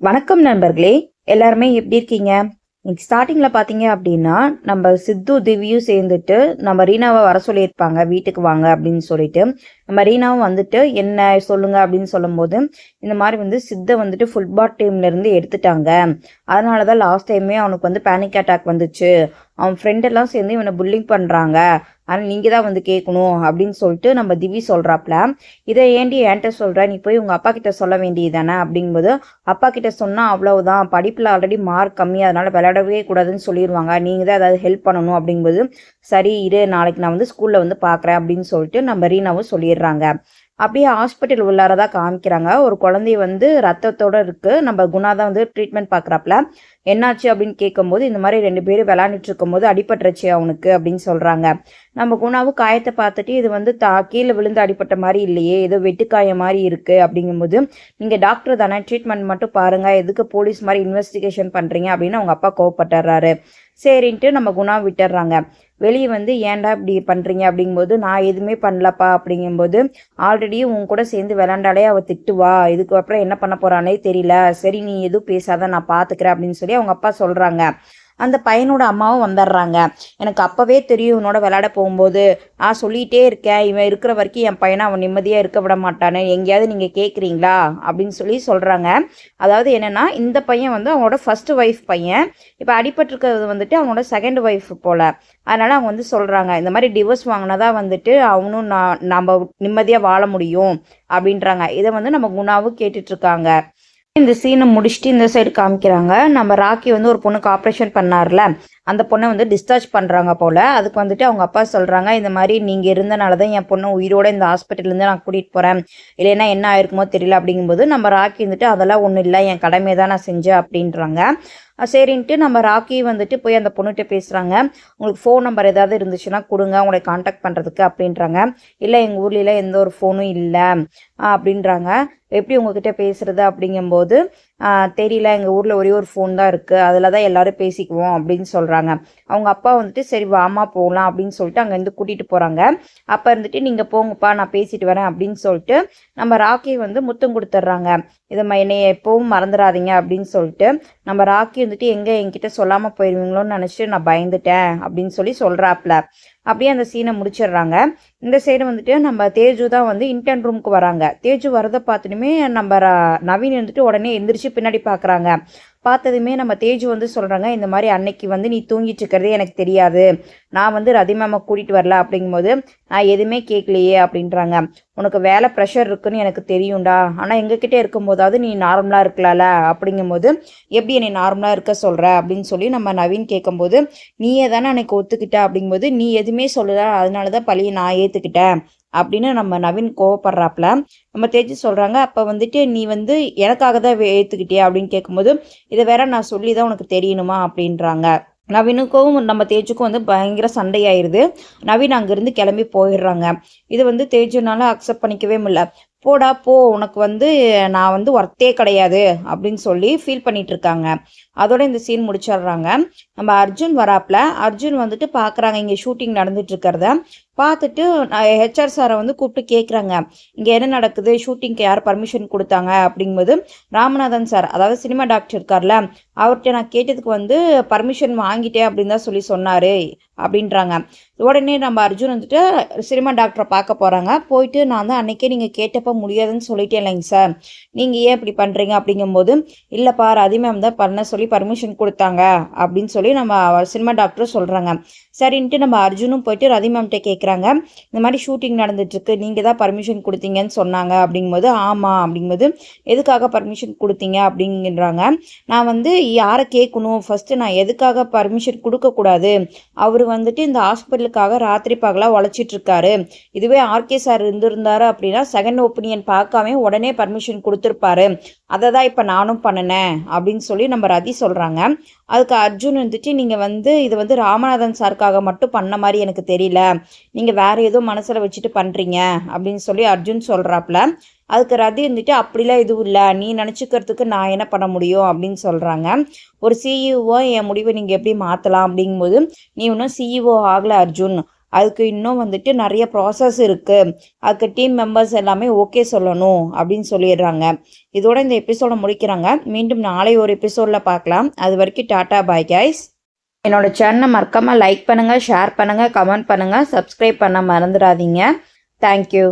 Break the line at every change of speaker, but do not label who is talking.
வணக்கம் நண்பர்களே எல்லாருமே எப்படி இருக்கீங்க? இன்னைக்கு ஸ்டார்டிங்கில் பார்த்தீங்க அப்படின்னா நம்ம சித்து திவ்யும் சேர்ந்துட்டு நம்ம ரீனாவை வர சொல்லியிருப்பாங்க வீட்டுக்கு வாங்க அப்படின்னு சொல்லிட்டு. நம்ம ரீனாவும் வந்துட்டு என்ன சொல்லுங்க? அப்படின்னு சொல்லும்போது இந்த மாதிரி வந்து சித்தை வந்துட்டு ஃபுட்பால் டீம்லேருந்து எடுத்துட்டாங்க. அதனால தான் லாஸ்ட் டைமே அவனுக்கு வந்து பேனிக் அட்டாக் வந்துச்சு. அவன் ஃப்ரெண்டெல்லாம் சேர்ந்து இவனை புல்லிங் பண்ணுறாங்க ஆனால் நீங்கள் தான் வந்து கேட்கணும் அப்படின்னு சொல்லிட்டு நம்ம திவி சொல்கிறாப்ல இதை ஏண்டி என்கிட்ட சொல்கிற நீ போய் உங்கள் அப்பா கிட்ட சொல்ல வேண்டியது தானே அப்படிங்கும்போது அப்பா கிட்ட சொன்னால் அவ்வளவுதான். படிப்பில் ஆல்ரெடி மார்க் கம்மி அதனால் விளையாடவே கூடாதுன்னு சொல்லிடுவாங்க நீங்கள் தான் ஏதாவது ஹெல்ப் பண்ணணும் அப்படிங்கும்போது சரி இரு நாளைக்கு நான் வந்து ஸ்கூலில் வந்து பார்க்குறேன் அப்படின்னு சொல்லிட்டு நம்ம ரீனாவும் சொல்லிடுறாங்க. அப்படியே ஹாஸ்பிட்டல் உள்ளாரதா காமிக்கிறாங்க. ஒரு குழந்தை வந்து ரத்தத்தோட இருக்கு. நம்ம குணா தான் வந்து ட்ரீட்மெண்ட் பார்க்குறாப்ல. என்னாச்சு அப்படின்னு கேட்கும்போது இந்த மாதிரி ரெண்டு பேரும் விளாண்டுட்டு இருக்கும்போது அடிபட்டுருச்சு அவனுக்கு அப்படின்னு சொல்றாங்க. நம்ம குணாவும் காயத்தை பார்த்துட்டு இது வந்து தா கீழே விழுந்து அடிபட்ட மாதிரி இல்லையே ஏதோ வெட்டுக்காயம் மாதிரி இருக்கு அப்படிங்கும்போது நீங்க டாக்டர் தானே ட்ரீட்மெண்ட் மட்டும் பாருங்க எதுக்கு போலீஸ் மாதிரி இன்வெஸ்டிகேஷன் பண்றீங்க அப்படின்னு அவங்க அப்பா கோவப்பட்டுறாரு. சரின்ட்டு நம்ம குணா விட்டுறாங்க வெளியே வந்து ஏன்டா இப்படி பண்ணுறீங்க அப்படிங்கும்போது நான் எதுவுமே பண்ணலப்பா. அப்படிங்கும்போது ஆல்ரெடி உன் கூட சேர்ந்து விளாண்டாலே அவள் திட்டுவா. இதுக்கு அப்புறம் என்ன பண்ண போகிறானே தெரியல. சரி நீ எதுவும் பேசாத நான் பார்த்துக்கிறேன் அப்படின்னு சொல்லி அவங்க அப்பா சொல்கிறாங்க அந்த பையனோட அம்மாவும் வந்துடுறாங்க. எனக்கு அப்போவே தெரியும் இவனோட விளையாட போகும்போது. நான் சொல்லிகிட்டே இருக்கேன் இவன் இருக்கிற வரைக்கும் என் பையனை அவன் நிம்மதியாக இருக்க விட மாட்டானு. எங்கேயாவது நீங்கள் கேட்குறீங்களா அப்படின்னு சொல்லி சொல்கிறாங்க அதாவது என்னென்னா இந்த பையன் வந்து அவனோட ஃபஸ்ட்டு ஒய்ஃப் பையன். இப்போ அடிபட்டிருக்கிறது வந்துட்டு அவனோட செகண்ட் ஒய்ஃப் போல். அதனால் அவங்க வந்து சொல்கிறாங்க இந்த மாதிரி டிவோர்ஸ் வாங்கினதா வந்துட்டு அவனும் நான் நம்ம நிம்மதியாக வாழ முடியும் அப்படின்றாங்க. இதை வந்து நம்ம குணாவும் கேட்டுட்ருக்காங்க இந்த சீனை முடிச்சுட்டு இந்த சைடு காமிக்கிறாங்க. நம்ம ராக்கி வந்து ஒரு பொண்ணுக்கு ஆப்ரேஷன் பண்ணார்ல. அந்த பொண்ணை வந்து டிஸ்சார்ஜ் பண்ணுறாங்க போல். அதுக்கு வந்துட்டு அவங்க அப்பா சொல்கிறாங்க இந்த மாதிரி நீங்கள் இருந்தனால தான் என் பொண்ணு உயிரோட இந்த ஹாஸ்பிட்டல்லேருந்து நான் கூட்டிகிட்டு போகிறேன் இல்லைன்னா என்ன ஆயிருக்குமோ தெரியல அப்படிங்கும்போது நம்ம ராக்கி வந்துட்டு அதெல்லாம் ஒன்றும் இல்லை என் கடமையை தான் நான் செஞ்சேன் அப்படின்றாங்க. சரின்ட்டு நம்ம ராக்கி வந்துட்டு போய் அந்த பொண்ணுகிட்ட பேசுகிறாங்க உங்களுக்கு ஃபோன் நம்பர் ஏதாவது இருந்துச்சுன்னா கொடுங்க உங்களை காண்டாக்ட் பண்ணுறதுக்கு அப்படின்றாங்க. இல்லை எங்கள் ஊர்லலாம் எந்த ஒரு ஃபோனும் இல்லை. அப்படின்றாங்க. எப்படி உங்ககிட்ட பேசுகிறது அப்படிங்கும்போது தெரியல எங்கள் ஊரில் ஒரே ஒரு ஃபோன் தான் இருக்குது அதில் தான் எல்லோரும் பேசிக்குவோம் அப்படின்னு சொல்கிறாங்க அவங்க அப்பா வந்துட்டு சரி வாமா போகலாம் அப்படின்னு சொல்லிட்டு அங்கேருந்து கூட்டிகிட்டு போகிறாங்க அப்போ இருந்துட்டு நீங்கள் போங்கப்பா நான் பேசிட்டு வரேன் அப்படின்னு சொல்லிட்டு நம்ம ராக்கி வந்து முத்தம் கொடுத்துட்றாங்க. இதை என்னை எப்பவும் மறந்துடாதீங்க அப்படின்னு சொல்லிட்டு நம்ம ராக்கி வந்துட்டு எங்கே என்கிட்ட சொல்லாமல் போயிடுவீங்களோன்னு நினச்சிட்டு நான் பயந்துட்டேன் அப்படின்னு சொல்லி சொல்கிறாப்ல அப்படியே அந்த சீனை முடிச்சிடுறாங்க. இந்த சைடு வந்துட்டு நம்ம தேஜு தான் வந்து இன்டர்ன் ரூமுக்கு வராங்க. தேஜு வரதை பார்த்துட்டுமே நம்ம நவீன் வந்துட்டு உடனே எந்திரிச்சு பின்னாடி பார்க்குறாங்க பார்த்ததுமே நம்ம தேஜு வந்து சொல்கிறாங்க இந்த மாதிரி அன்னைக்கு வந்து நீ தூங்கிட்டு இருக்கிறதே எனக்கு தெரியாது. நான் வந்து ரதிமாமா கூட்டிகிட்டு வரல அப்படிங்கும்போது நான் எதுவுமே கேட்கலையே அப்படின்றாங்க. உனக்கு வேலை ப்ரெஷர் இருக்குன்னு எனக்கு தெரியும்டா. ஆனால் எங்ககிட்ட இருக்கும்போதாவது நீ நார்மலாக இருக்கலாம்ல அப்படிங்கும்போது எப்படி என்னை நார்மலாக இருக்க சொல்கிற அப்படின்னு சொல்லி நம்ம நவீன் கேட்கும்போது நீயே தானே அன்னைக்கு ஒத்துக்கிட்ட அப்படிங்கும்போது நீ எதுவுமே சொல்லல அதனால தான் பழியை நான் ஏற்றுக்கிட்டேன் அப்படின்னு நம்ம நவீன் கோவப்படுறாப்புல நம்ம தேஜி சொல்கிறாங்க அப்போ வந்துட்டு நீ வந்து எனக்காக தான் ஏற்றுக்கிட்டியா அப்படின்னு கேட்கும்போது இதை வேற நான் சொல்லி தான் உனக்கு தெரியணுமா அப்படின்றாங்க. நவீனுக்கும் நம்ம தேஜுக்கும் வந்து பயங்கர சண்டையாயிருது. நவீன் அங்கேருந்து கிளம்பி போயிடுறாங்க. இது வந்து தேஜுனால அக்செப்ட் பண்ணிக்கவே முடியல. போடா போ. உனக்கு வந்து நான் வந்து ஒர்த்தே கிடையாது அப்படின்னு சொல்லி ஃபீல் பண்ணிட்டு இருக்காங்க அதோட இந்த சீன் முடிச்சிடுறாங்க. நம்ம அர்ஜுன் வராப்பில் அர்ஜுன் வந்துட்டு பார்க்குறாங்க இங்கே ஷூட்டிங் நடந்துட்டு இருக்கிறத பார்த்துட்டு ஹெச்ஆர் சாரை வந்து கூப்பிட்டு கேட்குறாங்க இங்கே என்ன நடக்குது? ஷூட்டிங்க்கு யார் பர்மிஷன் கொடுத்தாங்க? அப்படிங்கும்போது ராமநாதன் சார் அதாவது சினிமா டாக்டர் இருக்கார்ல அவர்கிட்ட நான் கேட்டதுக்கு வந்து பர்மிஷன் வாங்கிட்டேன் அப்படின்னு தான் சொல்லி சொன்னார். அப்படின்றாங்க. உடனே நம்ம அர்ஜுன் வந்துட்டு சினிமா டாக்டரை பார்க்க போகிறாங்க போயிட்டு நான் தான் அன்னைக்கே நீங்கள் கேட்டப்போ முடியாதுன்னு சொல்லிட்டேன் இல்லைங்க சார். நீங்கள் ஏன் இப்படி பண்ணுறீங்க அப்படிங்கும்போது இல்லைப்பா ரதி மேம் தான் பண்ண சொல்லி பர்மிஷன் கொடுத்தாங்க. அப்படின்னு சொல்லி நம்ம சினிமா டாக்டரும் சொல்கிறாங்க சரின்ட்டு நம்ம அர்ஜுனும் போயிட்டு ரதி மேம்கிட்ட கேட்குறாங்க இந்த மாதிரி ஷூட்டிங் நடந்துட்டுருக்கு. நீங்கள் தான் பர்மிஷன் கொடுத்தீங்கன்னு சொன்னாங்க. அப்படிங்கும்போது ஆமாம் அப்படிங்கும்போது எதுக்காக பர்மிஷன் கொடுத்தீங்க? அப்படிங்கிறாங்க. நான் வந்து யாரை கேட்கணும்? ஃபஸ்ட்டு நான் எதுக்காக பர்மிஷன் கொடுக்கக்கூடாது? அவர் வந்துட்டு இந்த ஹாஸ்பிட்டலுக்காக ராத்திரி பகலாக உழைச்சிட்ருக்காரு. இதுவே ஆர்கே சார் இருந்திருந்தாரு அப்படின்னா செகண்ட் ஒப்பீனியன் பார்க்காம உடனே பர்மிஷன் கொடுத்துருப்பாரு. அதை தான் இப்போ நானும் பண்ணினேன் அப்படின்னு சொல்லி நம்ம ரதி சொல்கிறாங்க அதுக்கு அர்ஜுன் வந்துட்டு நீங்கள் வந்து இது வந்து ராமநாதன் சாருக்காக மட்டும் பண்ண மாதிரி எனக்கு தெரியல. நீங்கள் வேறு ஏதோ மனசில் வச்சுட்டு பண்ணுறீங்க அப்படின்னு சொல்லி அர்ஜுன் சொல்கிறாப்புல அதுக்கு ரதி இருந்துட்டு அப்படிலாம் எதுவும் இல்லை. நீ நினச்சிக்கிறதுக்கு நான் என்ன பண்ண முடியும்? அப்படின்னு சொல்கிறாங்க ஒரு சிஇஓ என் முடிவை நீங்கள் எப்படி மாற்றலாம் அப்படிங்கும்போது நீ இன்னும் சிஇஓ ஆகலை அர்ஜுன். அதுக்கு இன்னும் வந்துட்டு நிறைய ப்ராசஸ் இருக்குது அதுக்கு டீம் மெம்பர்ஸ் எல்லாமே ஓகே சொல்லணும் அப்படின்னு சொல்லிடுறாங்க. இதோட இந்த எபிசோடை முடிக்கிறாங்க. மீண்டும் நாளை ஒரு எபிசோடில் பார்க்கலாம். அது வரைக்கும் டாட்டா பாய் கைஸ் என்னோடய சேனலை மறக்காமல் லைக் பண்ணுங்கள் ஷேர் பண்ணுங்கள் கமெண்ட் பண்ணுங்கள் சப்ஸ்கிரைப் பண்ண மறந்துடாதீங்க. தேங்க்யூ